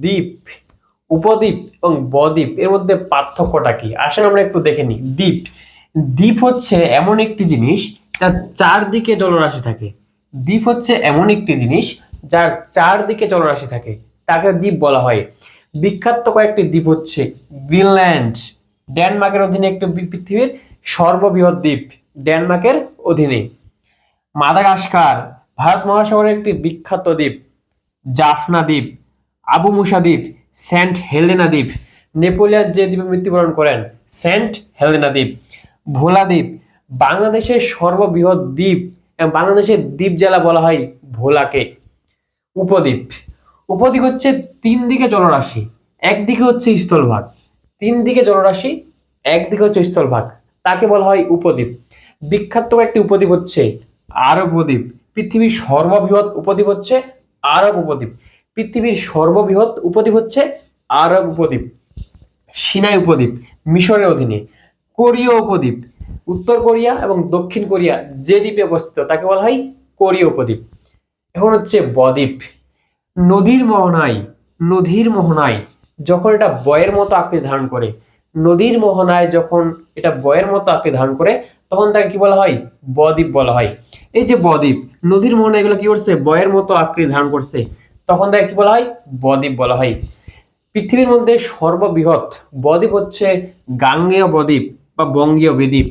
দ্বীপ, উপদ্বীপ এবং বদ্বীপ, এর মধ্যে পার্থক্যটা কি? আসেন আমরা একটু দেখে নিই। দ্বীপ দ্বীপ হচ্ছে এমন একটি জিনিস যার চারদিকে জলরাশি থাকে। দ্বীপ হচ্ছে এমন একটি জিনিস যার চারদিকে জলরাশি থাকে। তাকে দ্বীপ বলা হয়। বিখ্যাত কয়েকটি দ্বীপ হচ্ছে গ্রিনল্যান্ড, ডেনমার্কের অধীনে একটি পৃথিবীর সর্ববৃহৎ দ্বীপ, ডেনমার্কের অধীনে। মাদাগাস্কার, ভারত মহাসাগরের একটি বিখ্যাত দ্বীপ, জাফনা দ্বীপ। আবু মুসা দ্বীপ সেন্ট হেলেনা দ্বীপ নেপোলিয়ান যে দ্বীপে মৃত্যুবরণ করেন, সেন্ট হেলেনা দ্বীপ ভোলা দ্বীপ বাংলাদেশের সর্ববৃহৎ দ্বীপ এবং বাংলাদেশের দ্বীপ জেলা বলা হয় ভোলাকে। উপদ্বীপ। উপদ্বীপ হচ্ছে তিন দিকে জলরাশি একদিকে হচ্ছে স্থলভাগ। তিন দিকে জলরাশি একদিকে হচ্ছে স্থলভাগ। তাকে বলা হয় উপদ্বীপ। বিখ্যাত একটি উপদ্বীপ হচ্ছে আরব উপদ্বীপ। পৃথিবীর সর্ববৃহৎ উপদ্বীপ হচ্ছে আরব উপদ্বীপ। পৃথিবীর সর্ববৃহৎ উপদ্বীপ হচ্ছে আরব উপদ্বীপ, সিনাই উপদ্বীপ, মিশরের অধীনে। কোরীয় উপদ্বীপ, উত্তর কোরিয়া এবং দক্ষিণ কোরিয়া যে দ্বীপে অবস্থিত তাকে বলা হয় কোরীয় উপদ্বীপ। এখন হচ্ছে বদ্বীপ। নদীর মোহনায় নদীর মোহনায় যখন এটা বয়ের মতো আকৃতি ধারণ করে, নদীর মোহনায় যখন এটা বয়ের মতো আকৃতি ধারণ করে, তখন তাকে কি বলা হয়? বদ্বীপ বলা হয়। এই যে বদ্বীপ, নদীর মোহনায় এগুলো কি করছে? বয়ের মতো আকৃতি ধারণ করছে। তখন তাকে কি বলা হয়? বদ্বীপ বলা হয়। পৃথিবীর মধ্যে সর্ববৃহৎ বদ্বীপ হচ্ছে গাঙ্গেয় বদ্বীপ বা বঙ্গীয় বদ্বীপ।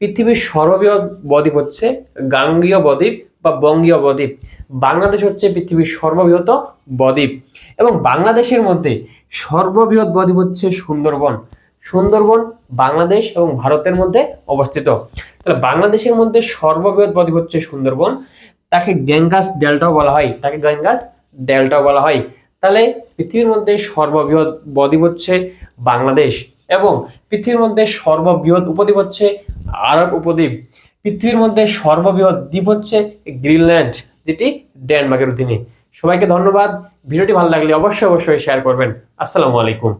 পৃথিবীর সর্ববৃহৎ বদ্বীপ হচ্ছে গাঙ্গীয় বদ্বীপ বা বঙ্গীয় বদ্বীপ। বাংলাদেশ হচ্ছে পৃথিবীর সর্ববৃহৎ বদ্বীপ এবং বাংলাদেশের মধ্যে সর্ববৃহৎ বদ্বীপ হচ্ছে সুন্দরবন। সুন্দরবন বাংলাদেশ এবং ভারতের মধ্যে অবস্থিত। তাহলে বাংলাদেশের মধ্যে সর্ববৃহৎ বদ্বীপ হচ্ছে সুন্দরবন। তাকে গ্যাঙ্গাস ডেল্টাও বলা হয়। তাকে গ্যাঙ্গাস ডেল্টাও বলা হয়, তাহলে পৃথিবীর মধ্যে সর্ববৃহৎ বদ্বীপ হচ্ছে বাংলাদেশ এবং পৃথিবীর মধ্যে সর্ববৃহৎ উপদ্বীপ হচ্ছে আরব উপদ্বীপ। পৃথিবীর মধ্যে সর্ববৃহৎ দ্বীপ হচ্ছে গ্রিনল্যান্ড, যেটি ডেনমার্কের অধীনে। সবাইকে ধন্যবাদ। ভিডিওটি ভালো লাগলে অবশ্যই অবশ্যই শেয়ার করবেন। আসসালামু আলাইকুম।